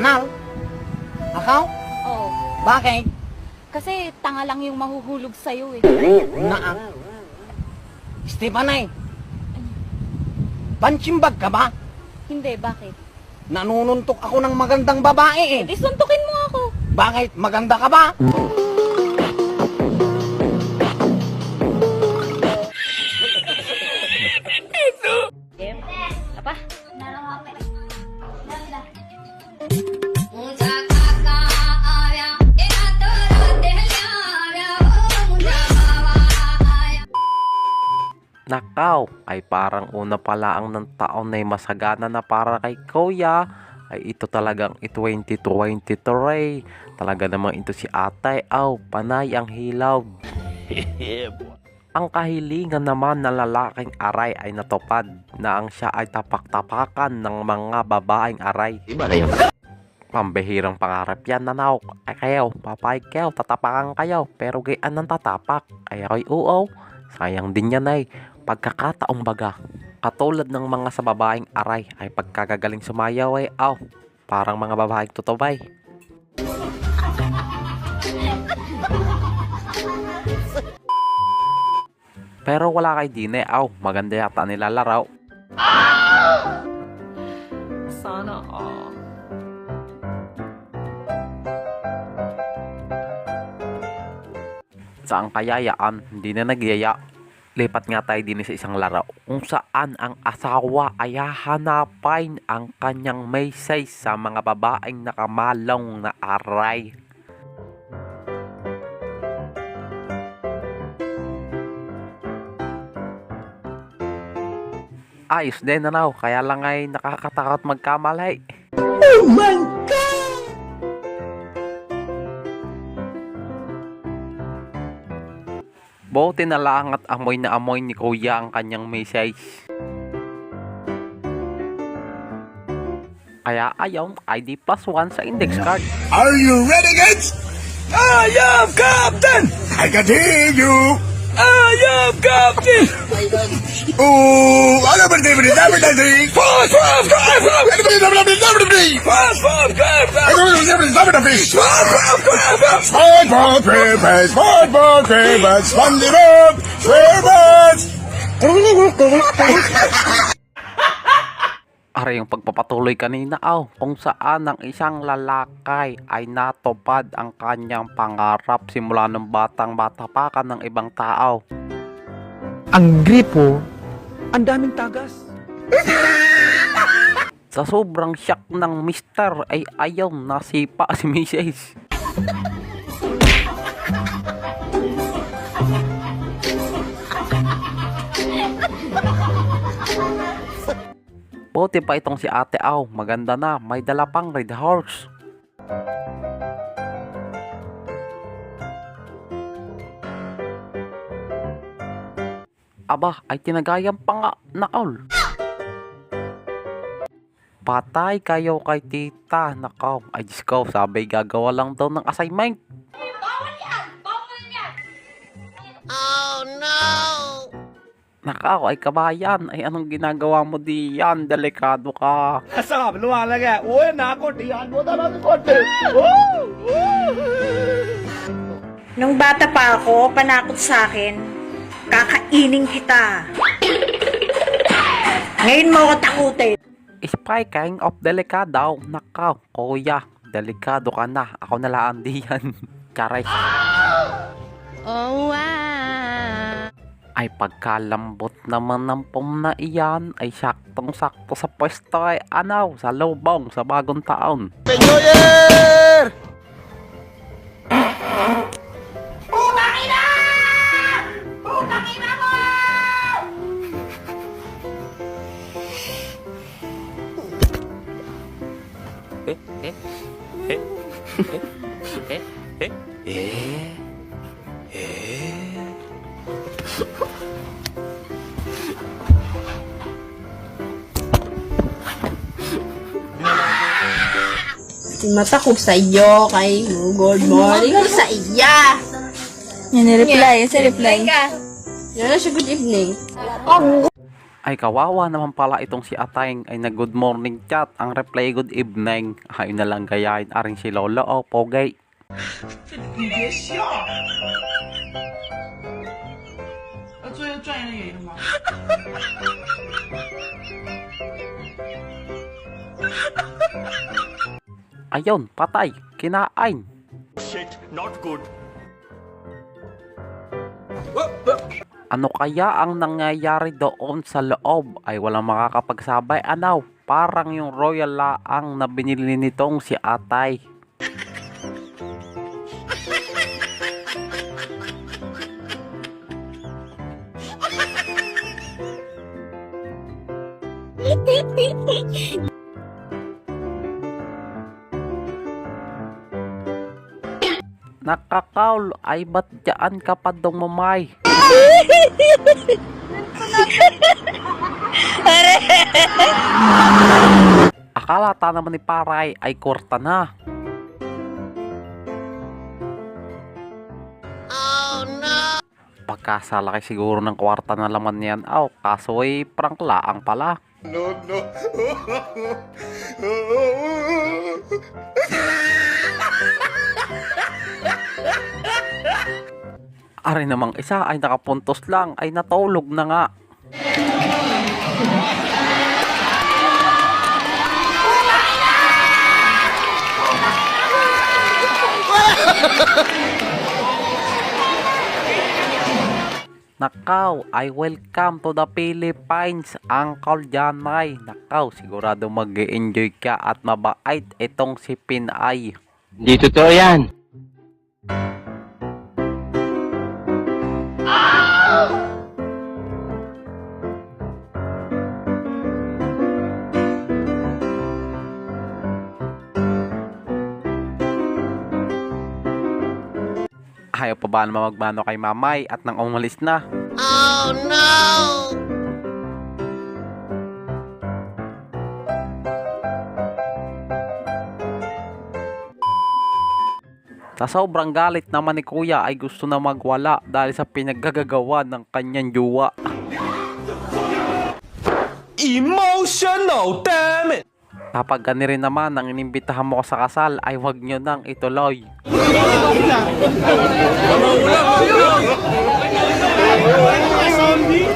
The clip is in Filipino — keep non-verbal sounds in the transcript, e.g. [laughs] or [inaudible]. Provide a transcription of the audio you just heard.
Anal? Akaw? Oo. Bakit? Kasi tanga lang yung mahuhulog sa'yo eh. Naan. Stefanay, pansimbag ka ba? Hindi, bakit? Nanununtok ako ng magandang babae eh. Di suntukin mo ako. Bakit? Maganda ka ba? Nakaw, ay parang una pala ang ng taon na masagana na para kay Kuya. Ay ito talagang 2023. Talaga namang ito si Atay. Aw, panay ang hilaw. [laughs] ang kahilingan naman ng lalaking aray ay natupad na ang siya ay tapak-tapakan ng mga babaeng aray. Iba na yun. Pambihirang pangarap yan, nanaw. Ay kayo, papay kayo, tatapakan kayo. Pero gayaan ng tatapak. Ay ako'y oo. Sayang din yan ay. Pagkakataong baga. Katulad ng mga sa babaeng aray ay pagkagagaling sumayaw ay aw. Parang mga babaeng tutubay. Pero wala kay Dine, aw. Maganda yata nilalaraw. Saan kaya yaan? Hindi na nagyaya. Lipat nga tayo din sa isang laro kung saan ang asawa ay hahanapin ang kanyang maysay sa mga babaeng nakamalong na aray. Ayos din na raw, kaya lang ay nakakatakot magkamali. Buti na lang at amoy na amoy ni Kuya ang kanyang message. Kaya ayaw, ID plus 1 sa index card. Are you ready, kids? I am Captain! I can hear you! I am Captain! Oh, ano ba din ba din ba din? Fast, fast, fast, fast! Ano ba din ba din ba din? Fast, fast, fast, fast! Ano ba din ba din ba din? Fast, fast, fast, fast! SpongeBob SquarePants, SpongeBob SquarePants, SpongeBob SquarePants! Ara yung pagpapatuloy kanina aw kung saan ang isang lalakay ay natupad ang kanyang pangarap simula ng batang bata pa ka ng ibang tao. Ang gripo, ang daming tagas. [laughs] Sa sobrang shock ng mister ay ayaw nasipa si Mrs. [laughs] Buti pa itong si ate Aw, maganda na, may dala pang red horse. Aba, ay tinagayan pa nga na all. Patay kayo kay tita. Nakaw, ay Diyos ko, sabi gagawa lang daw ng assignment. Nakaw, ay kabayan. Ay anong ginagawa mo diyan? Delikado ka. Sabi, lumalag Uy, nako, diyan mo talaga konti. Nung bata pa ako, panakot sa akin, kakainin kita. Ngayon mo ako takutin. Speaking of delikado, nakaw, kuya, delikado ka na. Ako na lang diyan. Karay. Oh, wow. Ay pagkalambot naman ng pom na iyan ay saktong-sakto sa pwesto ay anaw sa lubong sa bagong taon. Mata ko sa iyo kay good morning ko sa iya. Yan, reply. Yan, reply. Yan na siya good evening. Ay kawawa naman pala itong si Ateng ay nag good morning chat. Ang reply good evening. Ay na lang gayahin aring si Lolo o Pogay. [laughs] Ayun, patay, kinain. Ano kaya ang nangyayari doon sa loob ay walang makakapagsabay anaw. Parang yung royal laang na binili nitong si Atay. [laughs] Nakakaul ay ba't dyan ka pa dong mamay? Akala ta naman ni Paray ay kurta na. No! Pagkasalaki siguro ng kwarta na laman niyan. Aw, kaso ay prank laang pala. No, no. Ari namang isa ay nakapuntos lang ay natulog na nga. Nakaw, I welcome to the Philippines, Uncle Janay. Nakaw, sigurado mag enjoy ka at mabait itong si Pinay. Hindi totoo yan. Ayaw pa ba naman magmano kay mamay at nang umalis na? Sa sobrang galit naman ni kuya ay gusto na magwala dahil sa pinaggagawa ng kanyang juwa. Emotional, damn it! Kapag gani rin naman ang inimbitahan mo ko sa kasal ay huwag nyo nang ituloy. Zombie!